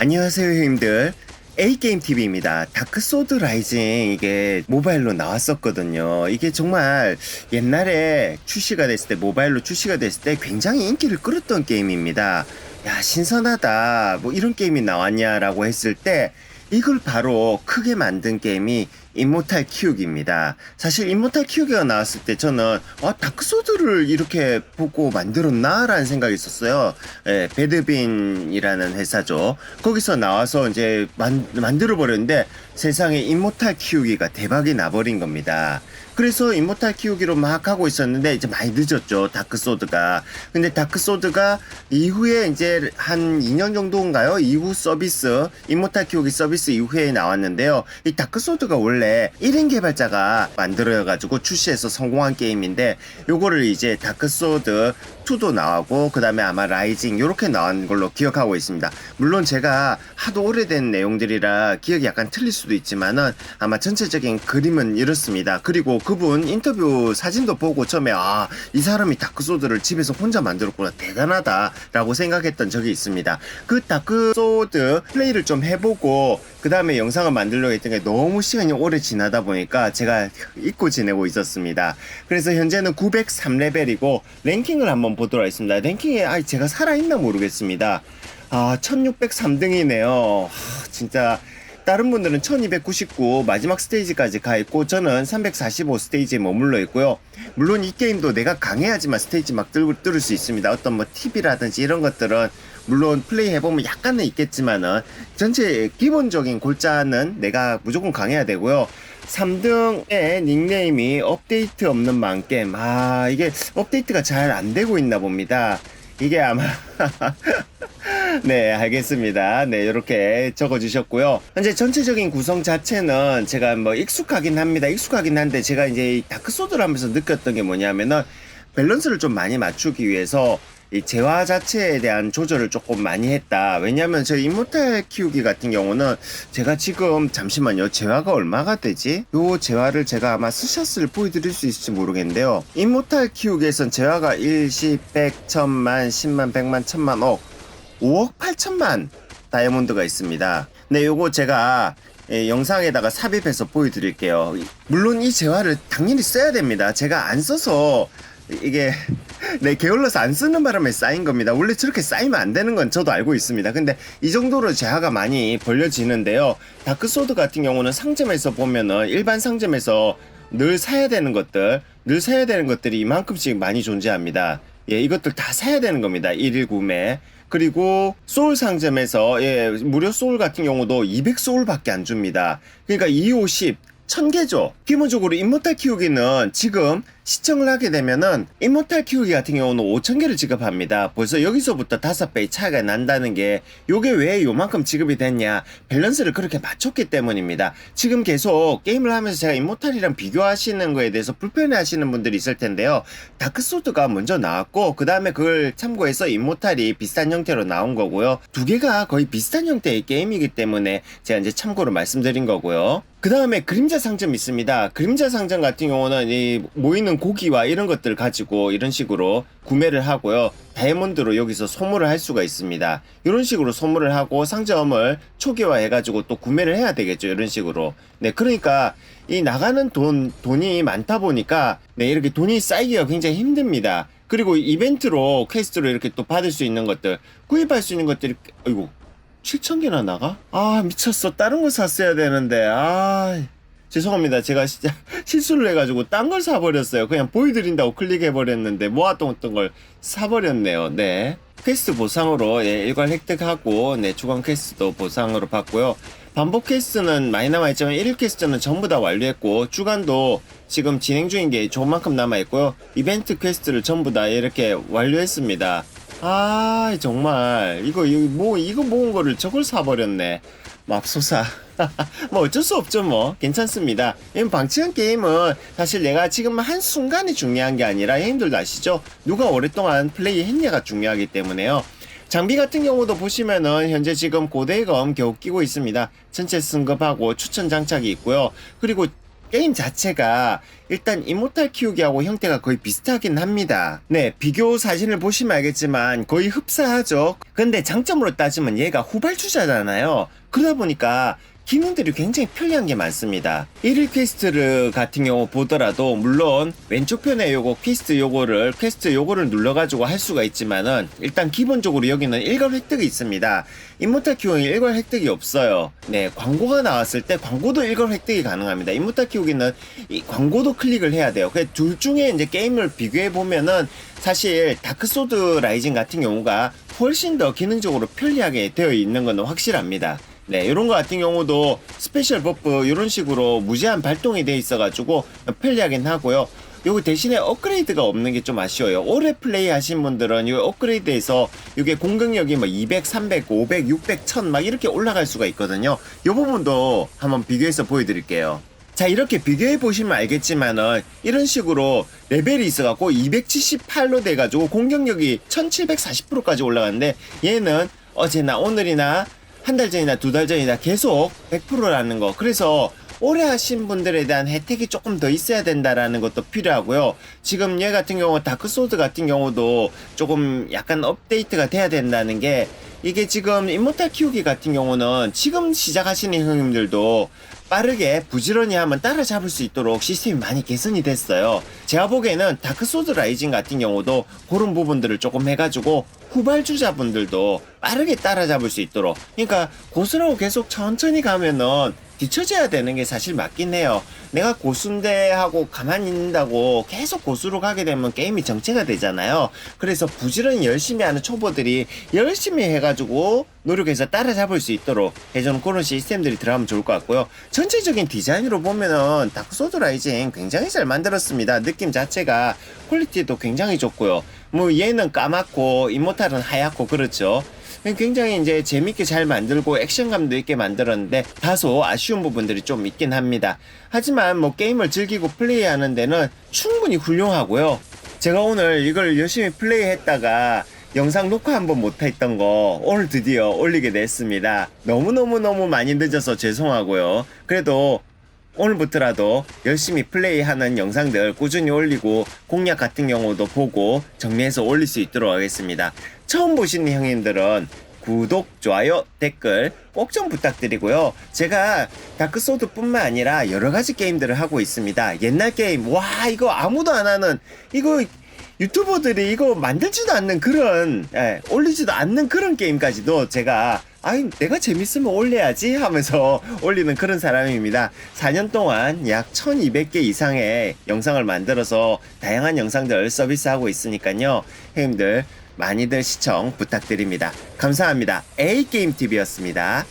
안녕하세요 형님들. A게임TV입니다. 다크소드 라이징 이게 모바일로 나왔었거든요. 이게 정말 옛날에 출시가 됐을 때 모바일로 출시가 됐을 때 굉장히 인기를 끌었던 게임입니다. 야 신선하다. 뭐 이런 게임이 나왔냐라고 했을 때 이걸 바로 크게 만든 게임이 인모탈 키우기입니다. 사실 인모탈 키우기가 나왔을 때 저는 아 다크소드를 이렇게 보고 만들었나 라는 생각이 있었어요. 예, 배드빈이라는 회사죠. 거기서 나와서 이제 만, 만들어 버렸는데 세상에 인모탈 키우기가 대박이 나버린 겁니다. 그래서 인모탈 키우기로 막 하고 있었는데 이제 많이 늦었죠 다크소드가. 근데 다크소드가 이후에 이제 한 2년 정도인가요? 이후 서비스 인모탈 키우기 서비스 이후에 나왔는데요. 이 다크소드가 원래 1인 개발자가 만들어 가지고 출시해서 성공한 게임인데 요거를 이제 다크소드 2도 나오고 그 다음에 아마 라이징 요렇게 나온 걸로 기억하고 있습니다. 물론 제가 하도 오래된 내용들이라 기억이 약간 틀릴 수도 있지만은 아마 전체적인 그림은 이렇습니다. 그리고 그분 인터뷰 사진도 보고 처음에 아 이 사람이 다크소드를 집에서 혼자 만들었구나 대단하다라고 생각했던 적이 있습니다. 그 다크소드 플레이를 좀 해보고 그 다음에 영상을 만들려고 했던 게 너무 시간이 오래 지나다 보니까 제가 잊고 지내고 있었습니다. 그래서 현재는 903레벨이고 랭킹을 한번 보도록 하겠습니다 랭킹에 아 제가 살아있나 모르겠습니다 아 1603등이네요 진짜 다른 분들은 1299 마지막 스테이지까지 가 있고 저는 345 스테이지에 머물러 있고요. 물론 이 게임도 내가 강해야지만 스테이지 막 뚫을, 뚫을 수 있습니다. 어떤 뭐 팁이라든지 이런 것들은 물론 플레이 해보면 약간은 있겠지만은 전체 기본적인 골자는 내가 무조건 강해야 되고요. 3등의 닉네임이 업데이트 없는 만겜. 아, 이게 업데이트가 잘 안 되고 있나 봅니다. 이게 아마 네, 알겠습니다. 네, 이렇게 적어주셨고요. 현재 전체적인 구성 자체는 제가 뭐 익숙하긴 합니다. 익숙하긴 한데 제가 이제 이 다크소드를 하면서 느꼈던 게 뭐냐면은 밸런스를 좀 많이 맞추기 위해서 이 재화 자체에 대한 조절을 조금 많이 했다. 왜냐면 저 인모탈 키우기 같은 경우는 제가 지금 잠시만요. 재화가 얼마가 되지? 요 재화를 제가 아마 스샷을 보여드릴 수 있을지 모르겠는데요. 인모탈 키우기에선 재화가 1, 10, 100, 1000만, 10만, 100만, 1000만, 억 5억 8천만 다이아몬드가 있습니다. 네, 요거 제가 예, 영상에다가 삽입해서 보여드릴게요. 물론 이 재화를 당연히 써야 됩니다. 제가 안 써서 이게 네 게을러서 안 쓰는 바람에 쌓인 겁니다. 원래 저렇게 쌓이면 안 되는 건 저도 알고 있습니다. 근데 이 정도로 재화가 많이 벌려지는데요. 다크소드 같은 경우는 상점에서 보면은 일반 상점에서 늘 사야 되는 것들, 늘 사야 되는 것들이 이만큼씩 많이 존재합니다. 예, 이것들 다 사야 되는 겁니다. 일일 구매. 그리고 소울 상점에서 예, 무료 소울 같은 경우도 200소울밖에 안 줍니다. 그러니까 250 1000개죠. 기본적으로 인모탈 키우기는 지금 시청을 하게 되면은 인모탈 키우기 같은 경우는 5,000개를 지급합니다. 벌써 여기서부터 5배의 차이가 난다는 게 요게 왜 요만큼 지급이 됐냐 밸런스를 그렇게 맞췄기 때문입니다. 지금 계속 게임을 하면서 제가 인모탈이랑 비교하시는 거에 대해서 불편해 하시는 분들이 있을 텐데요. 다크소드가 먼저 나왔고 그 다음에 그걸 참고해서 인모탈이 비슷한 형태로 나온 거고요. 두 개가 거의 비슷한 형태의 게임이기 때문에 제가 이제 참고로 말씀드린 거고요. 그 다음에 그림자 상점 있습니다. 그림자 상점 같은 경우는 이 모이는 고기와 이런 것들 가지고 이런 식으로 구매를 하고요. 다이아몬드로 여기서 소모를 할 수가 있습니다. 이런 식으로 소모를 하고 상점을 초기화 해가지고 또 구매를 해야 되겠죠. 이런 식으로. 네, 그러니까 이 나가는 돈, 돈이 많다 보니까 네, 이렇게 돈이 쌓이기가 굉장히 힘듭니다. 그리고 이벤트로 퀘스트로 이렇게 또 받을 수 있는 것들, 구입할 수 있는 것들이, 아이고, 7,000개나 나가? 아, 미쳤어. 다른 거 샀어야 되는데, 아. 죄송합니다. 제가 진짜 실수를 해가지고 딴 걸 사버렸어요. 그냥 보여드린다고 클릭해버렸는데 모았던 걸 사버렸네요. 네. 퀘스트 보상으로 예, 일괄 획득하고 네, 주간 퀘스트도 보상으로 받고요. 반복 퀘스트는 많이 남아있지만 1일 퀘스트는 전부 다 완료했고 주간도 지금 진행 중인 게 조금만큼 남아있고요. 이벤트 퀘스트를 전부 다 이렇게 완료했습니다. 아 정말. 이거 뭐 이거 모은 거를 저걸 사버렸네. 맙소사. 뭐 어쩔 수 없죠 뭐. 괜찮습니다. 이 방치한 게임은 사실 내가 지금 한 순간이 중요한 게 아니라 형님들도 아시죠? 누가 오랫동안 플레이 했냐가 중요하기 때문에요. 장비 같은 경우도 보시면은 현재 지금 고대검 겨우 끼고 있습니다. 전체 승급하고 추천 장착이 있고요. 그리고 게임 자체가 일단 이모탈 키우기하고 형태가 거의 비슷하긴 합니다. 네, 비교 사진을 보시면 알겠지만 거의 흡사하죠. 근데 장점으로 따지면 얘가 후발주자잖아요. 그러다 보니까 기능들이 굉장히 편리한 게 많습니다. 1일 퀘스트를 같은 경우 보더라도 물론 왼쪽 편에 요거 퀘스트 요거를 퀘스트 요거를 눌러가지고 할 수가 있지만은 일단 기본적으로 여기는 일괄 획득이 있습니다. 인모탈 키우기 일괄 획득이 없어요. 네, 광고가 나왔을 때 광고도 일괄 획득이 가능합니다. 인모탈 키우기는 이 광고도 클릭을 해야 돼요. 그둘 중에 이제 게임을 비교해 보면은 사실 다크소드 라이징 같은 경우가 훨씬 더 기능적으로 편리하게 되어 있는 건 확실합니다. 네, 이런 거 같은 경우도 스페셜 버프 이런 식으로 무제한 발동이 돼 있어가지고 편리하긴 하고요. 요거 대신에 업그레이드가 없는 게 좀 아쉬워요. 오래 플레이 하신 분들은 이 업그레이드에서 이게 공격력이 뭐 200, 300, 500, 600, 1000 막 이렇게 올라갈 수가 있거든요. 이 부분도 한번 비교해서 보여드릴게요. 자 이렇게 비교해 보시면 알겠지만은 이런 식으로 레벨이 있어갖고 278로 돼가지고 공격력이 1740%까지 올라갔는데 얘는 어제나 오늘이나 한 달 전이나 두 달 전이나 계속 100%라는 거 그래서 오래 하신 분들에 대한 혜택이 조금 더 있어야 된다라는 것도 필요하고요. 지금 얘 같은 경우 다크소드 같은 경우도 조금 약간 업데이트가 돼야 된다는 게 이게 지금 인모탈 키우기 같은 경우는 지금 시작하시는 형님들도 빠르게 부지런히 하면 따라잡을 수 있도록 시스템이 많이 개선이 됐어요. 제가 보기에는 다크소드 라이징 같은 경우도 그런 부분들을 조금 해가지고 후발주자분들도 빠르게 따라잡을 수 있도록 그러니까 고수라고 계속 천천히 가면은 뒤처져야 되는 게 사실 맞긴 해요. 내가 고수인데 하고 가만히 있는다고 계속 고수로 가게 되면 게임이 정체가 되잖아요. 그래서 부지런히 열심히 하는 초보들이 열심히 해가지고 노력해서 따라잡을 수 있도록 해주는 그런 시스템들이 들어가면 좋을 것 같고요. 전체적인 디자인으로 보면은 다크소드 라이징 굉장히 잘 만들었습니다. 느낌 자체가 퀄리티도 굉장히 좋고요. 뭐 얘는 까맣고 이모탈은 하얗고 그렇죠. 굉장히 이제 재밌게 잘 만들고 액션감도 있게 만들었는데 다소 아쉬운 부분들이 좀 있긴 합니다. 하지만 뭐 게임을 즐기고 플레이하는 데는 충분히 훌륭하고요. 제가 오늘 이걸 열심히 플레이했다가 영상 녹화 한번 못했던 거 오늘 드디어 올리게 됐습니다. 너무너무너무 많이 늦어서 죄송하고요. 그래도 오늘부터라도 열심히 플레이하는 영상들 꾸준히 올리고 공략 같은 경우도 보고 정리해서 올릴 수 있도록 하겠습니다. 처음 보시는 형님들은 구독, 좋아요, 댓글 꼭 좀 부탁드리고요. 제가 다크소드뿐만 아니라 여러 가지 게임들을 하고 있습니다. 옛날 게임, 와 이거 아무도 안 하는 이거 유튜버들이 이거 만들지도 않는 그런 예, 올리지도 않는 그런 게임까지도 제가 아니 내가 재밌으면 올려야지 하면서 올리는 그런 사람입니다. 4년 동안 약 1200개 이상의 영상을 만들어서 다양한 영상들 서비스하고 있으니까요. 형님들 많이들 시청 부탁드립니다. 감사합니다. A게임TV였습니다.